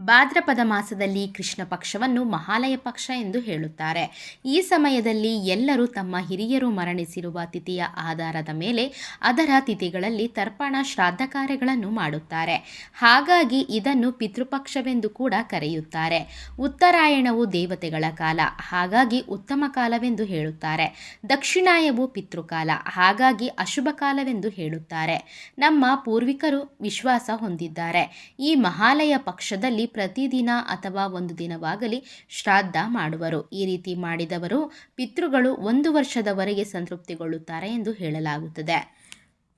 ಭಾದ್ರಪದ ಮಾಸದಲ್ಲಿ ಕೃಷ್ಣ ಪಕ್ಷವನ್ನು ಮಹಾಲಯ ಪಕ್ಷ ಎಂದು ಹೇಳುತ್ತಾರೆ. ಈ ಸಮಯದಲ್ಲಿ ಎಲ್ಲರೂ ತಮ್ಮ ಹಿರಿಯರು ಮರಣಿಸಿರುವ ತಿಥಿಯ ಆಧಾರದ ಮೇಲೆ ಅದರ ತಿಥಿಗಳಲ್ಲಿ ತರ್ಪಣ ಶ್ರಾದ್ದ ಕಾರ್ಯಗಳನ್ನು ಮಾಡುತ್ತಾರೆ. ಹಾಗಾಗಿ ಇದನ್ನು ಪಿತೃಪಕ್ಷವೆಂದು ಕೂಡ ಕರೆಯುತ್ತಾರೆ. ಉತ್ತರಾಯಣವು ದೇವತೆಗಳ ಕಾಲ, ಹಾಗಾಗಿ ಉತ್ತಮ ಕಾಲವೆಂದು ಹೇಳುತ್ತಾರೆ. ದಕ್ಷಿಣಾಯವು ಪಿತೃಕಾಲ, ಹಾಗಾಗಿ ಅಶುಭ ಕಾಲವೆಂದು ಹೇಳುತ್ತಾರೆ. ನಮ್ಮ ಪೂರ್ವಿಕರು ವಿಶ್ವಾಸ ಹೊಂದಿದ್ದಾರೆ. ಈ ಮಹಾಲಯ ಪಕ್ಷದಲ್ಲಿ ಪ್ರತಿದಿನ ಅಥವಾ ಒಂದು ದಿನವಾಗಲಿ ಶ್ರಾದ್ದ ಮಾಡುವರು. ಈ ರೀತಿ ಮಾಡಿದವರು ಪಿತೃಗಳು ಒಂದು ವರ್ಷದವರೆಗೆ ಸಂತೃಪ್ತಿಗೊಳ್ಳುತ್ತಾರೆ ಎಂದು ಹೇಳಲಾಗುತ್ತದೆ.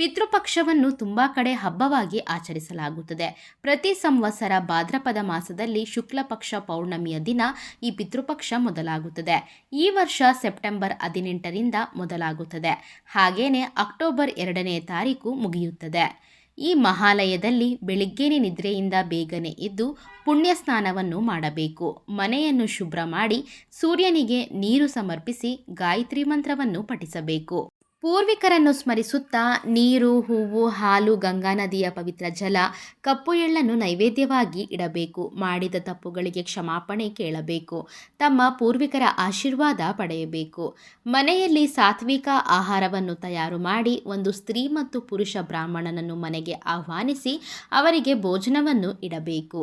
ಪಿತೃಪಕ್ಷವನ್ನು ತುಂಬ ಕಡೆ ಹಬ್ಬವಾಗಿ ಆಚರಿಸಲಾಗುತ್ತದೆ. ಪ್ರತಿ ಸಂವತ್ಸರ ಭಾದ್ರಪದ ಮಾಸದಲ್ಲಿ ಶುಕ್ಲ ಪಕ್ಷ ಪೌರ್ಣಮಿಯ ದಿನ ಈ ಪಿತೃಪಕ್ಷ ಮೊದಲಾಗುತ್ತದೆ. ಈ ವರ್ಷ ಸೆಪ್ಟೆಂಬರ್ ಹದಿನೆಂಟರಿಂದ ಮೊದಲಾಗುತ್ತದೆ. ಹಾಗೇನೆ ಅಕ್ಟೋಬರ್ ಎರಡನೇ ತಾರೀಕು ಮುಗಿಯುತ್ತದೆ. ಈ ಮಹಾಲಯದಲ್ಲಿ ಬೆಳಿಗ್ಗೆನೆ ನಿದ್ರೆಯಿಂದ ಬೇಗನೆ ಎದ್ದು ಪುಣ್ಯ ಸ್ನಾನವನ್ನು ಮಾಡಬೇಕು. ಮನೆಯನ್ನು ಶುಭ್ರ ಮಾಡಿ ಸೂರ್ಯನಿಗೆ ನೀರು ಸಮರ್ಪಿಸಿ ಗಾಯತ್ರಿ ಮಂತ್ರವನ್ನು ಪಠಿಸಬೇಕು. ಪೂರ್ವಿಕರನ್ನು ಸ್ಮರಿಸುತ್ತಾ ನೀರು, ಹೂವು, ಹಾಲು, ಗಂಗಾ ನದಿಯ ಪವಿತ್ರ ಜಲ, ಕಪ್ಪು ಎಳ್ಳನ್ನು ನೈವೇದ್ಯವಾಗಿ ಇಡಬೇಕು, ಮಾಡಿದ ತಪ್ಪುಗಳಿಗೆ ಕ್ಷಮಾಪಣೆ ಕೇಳಬೇಕು, ತಮ್ಮ ಪೂರ್ವಿಕರ ಆಶೀರ್ವಾದ ಪಡೆಯಬೇಕು. ಮನೆಯಲ್ಲಿ ಸಾತ್ವಿಕ ಆಹಾರವನ್ನು ತಯಾರು ಮಾಡಿ ಒಂದು ಸ್ತ್ರೀ ಮತ್ತು ಪುರುಷ ಬ್ರಾಹ್ಮಣನನ್ನು ಮನೆಗೆ ಆಹ್ವಾನಿಸಿ ಅವರಿಗೆ ಭೋಜನವನ್ನು ಇಡಬೇಕು.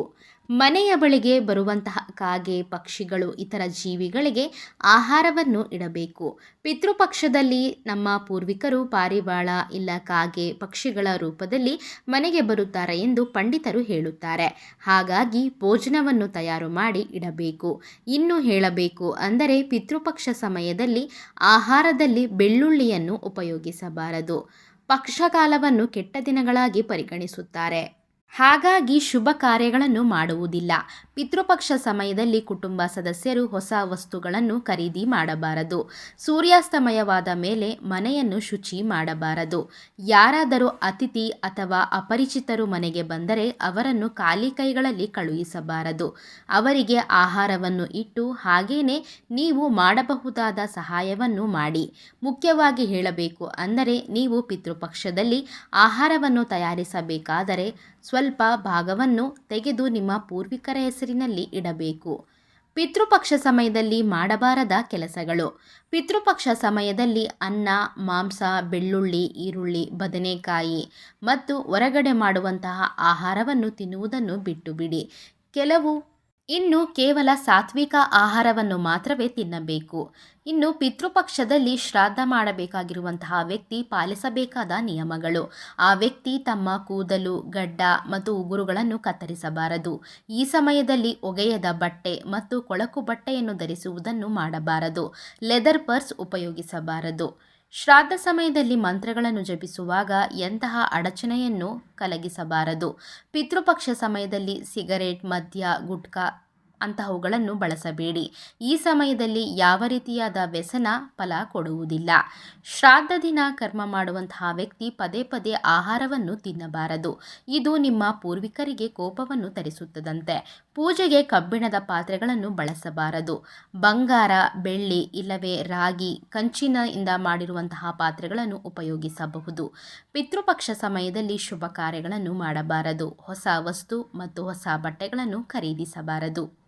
ಮನೆಯ ಬಳಿಗೆ ಬರುವಂತಹ ಕಾಗೆ, ಪಕ್ಷಿಗಳು, ಇತರ ಜೀವಿಗಳಿಗೆ ಆಹಾರವನ್ನು ಇಡಬೇಕು. ಪಿತೃಪಕ್ಷದಲ್ಲಿ ನಮ್ಮ ಪೂರ್ವಿಕರು ಪಾರಿವಾಳ ಇಲ್ಲ ಕಾಗೆ, ಪಕ್ಷಿಗಳ ರೂಪದಲ್ಲಿ ಮನೆಗೆ ಬರುತ್ತಾರೆ ಎಂದು ಪಂಡಿತರು ಹೇಳುತ್ತಾರೆ. ಹಾಗಾಗಿ ಭೋಜನವನ್ನು ತಯಾರು ಮಾಡಿ ಇಡಬೇಕು. ಇನ್ನು ಹೇಳಬೇಕು ಅಂದರೆ ಪಿತೃಪಕ್ಷ ಸಮಯದಲ್ಲಿ ಆಹಾರದಲ್ಲಿ ಬೆಳ್ಳುಳ್ಳಿಯನ್ನು ಉಪಯೋಗಿಸಬಾರದು. ಪಕ್ಷಕಾಲವನ್ನು ಕೆಟ್ಟ ದಿನಗಳಾಗಿ ಪರಿಗಣಿಸುತ್ತಾರೆ. ಹಾಗಾಗಿ ಶುಭ ಕಾರ್ಯಗಳನ್ನು ಮಾಡುವುದಿಲ್ಲ. ಪಿತೃಪಕ್ಷ ಸಮಯದಲ್ಲಿ ಕುಟುಂಬ ಸದಸ್ಯರು ಹೊಸ ವಸ್ತುಗಳನ್ನು ಖರೀದಿ ಮಾಡಬಾರದು. ಸೂರ್ಯಾಸ್ತಮಯವಾದ ಮೇಲೆ ಮನೆಯನ್ನು ಶುಚಿ ಮಾಡಬಾರದು. ಯಾರಾದರೂ ಅತಿಥಿ ಅಥವಾ ಅಪರಿಚಿತರು ಮನೆಗೆ ಬಂದರೆ ಅವರನ್ನು ಖಾಲಿ ಕೈಗಳಲ್ಲಿ ಕಳುಹಿಸಬಾರದು. ಅವರಿಗೆ ಆಹಾರವನ್ನು ಇಟ್ಟು ಹಾಗೇನೆ ನೀವು ಮಾಡಬಹುದಾದ ಸಹಾಯವನ್ನು ಮಾಡಿ. ಮುಖ್ಯವಾಗಿ ಹೇಳಬೇಕು ಅಂದರೆ ನೀವು ಪಿತೃಪಕ್ಷದಲ್ಲಿ ಆಹಾರವನ್ನು ತಯಾರಿಸಬೇಕಾದರೆ ಸ್ವಲ್ಪ ಭಾಗವನ್ನು ತೆಗೆದು ನಿಮ್ಮ ಪೂರ್ವಿಕರ ಹೆಸರಿನಲ್ಲಿ ಇಡಬೇಕು. ಪಿತೃಪಕ್ಷ ಸಮಯದಲ್ಲಿ ಮಾಡಬಾರದ ಕೆಲಸಗಳು. ಪಿತೃಪಕ್ಷ ಸಮಯದಲ್ಲಿ ಅನ್ನ, ಮಾಂಸ, ಬೆಳ್ಳುಳ್ಳಿ, ಈರುಳ್ಳಿ, ಬದನೆಕಾಯಿ ಮತ್ತು ಹೊರಗಡೆ ಮಾಡುವಂತಹ ಆಹಾರವನ್ನು ತಿನ್ನುವುದನ್ನು ಬಿಟ್ಟು ಬಿಡಿ. ಕೆಲವು ಇನ್ನು ಕೇವಲ ಸಾತ್ವಿಕ ಆಹಾರವನ್ನು ಮಾತ್ರವೇ ತಿನ್ನಬೇಕು. ಇನ್ನು ಪಿತೃಪಕ್ಷದಲ್ಲಿ ಶ್ರಾದ್ದ ಮಾಡಬೇಕಾಗಿರುವಂತಹ ವ್ಯಕ್ತಿ ಪಾಲಿಸಬೇಕಾದ ನಿಯಮಗಳು. ಆ ವ್ಯಕ್ತಿ ತಮ್ಮ ಕೂದಲು, ಗಡ್ಡ ಮತ್ತು ಉಗುರುಗಳನ್ನು ಕತ್ತರಿಸಬಾರದು. ಈ ಸಮಯದಲ್ಲಿ ಒಗೆಯದ ಬಟ್ಟೆ ಮತ್ತು ಕೊಳಕು ಬಟ್ಟೆಯನ್ನು ಧರಿಸುವುದನ್ನು ಮಾಡಬಾರದು. ಲೆದರ್ ಪರ್ಸ್ ಉಪಯೋಗಿಸಬಾರದು. ಶ್ರಾದ್ದ ಸಮಯದಲ್ಲಿ ಮಂತ್ರಗಳನ್ನು ಜಪಿಸುವಾಗ ಎಂತಹ ಅಡಚಣೆಯನ್ನು ಕಲಗಿಸಬಾರದು. ಪಿತೃಪಕ್ಷ ಸಮಯದಲ್ಲಿ ಸಿಗರೇಟ್ ಮದ್ಯ ಗುಟ್ಕಾ ಅಂತಹವುಗಳನ್ನು ಬಳಸಬೇಡಿ. ಈ ಸಮಯದಲ್ಲಿ ಯಾವ ರೀತಿಯಾದ ವ್ಯಸನ ಫಲ ಕೊಡುವುದಿಲ್ಲ. ಶ್ರಾದ್ದ ದಿನ ಕರ್ಮ ಮಾಡುವಂತಹ ವ್ಯಕ್ತಿ ಪದೇ ಪದೇ ಆಹಾರವನ್ನು ತಿನ್ನಬಾರದು. ಇದು ನಿಮ್ಮ ಪೂರ್ವಿಕರಿಗೆ ಕೋಪವನ್ನು ತರಿಸುತ್ತದಂತೆ. ಪೂಜೆಗೆ ಕಬ್ಬಿಣದ ಪಾತ್ರೆಗಳನ್ನು ಬಳಸಬಾರದು. ಬಂಗಾರ, ಬೆಳ್ಳಿ ಇಲ್ಲವೇ ರಾಗಿ, ಕಂಚಿನಿಂದ ಮಾಡಿರುವಂತಹ ಪಾತ್ರೆಗಳನ್ನು ಉಪಯೋಗಿಸಬಹುದು. ಪಿತೃಪಕ್ಷ ಸಮಯದಲ್ಲಿ ಶುಭ ಕಾರ್ಯಗಳನ್ನು ಮಾಡಬಾರದು. ಹೊಸ ವಸ್ತು ಮತ್ತು ಹೊಸ ಬಟ್ಟೆಗಳನ್ನು ಖರೀದಿಸಬಾರದು.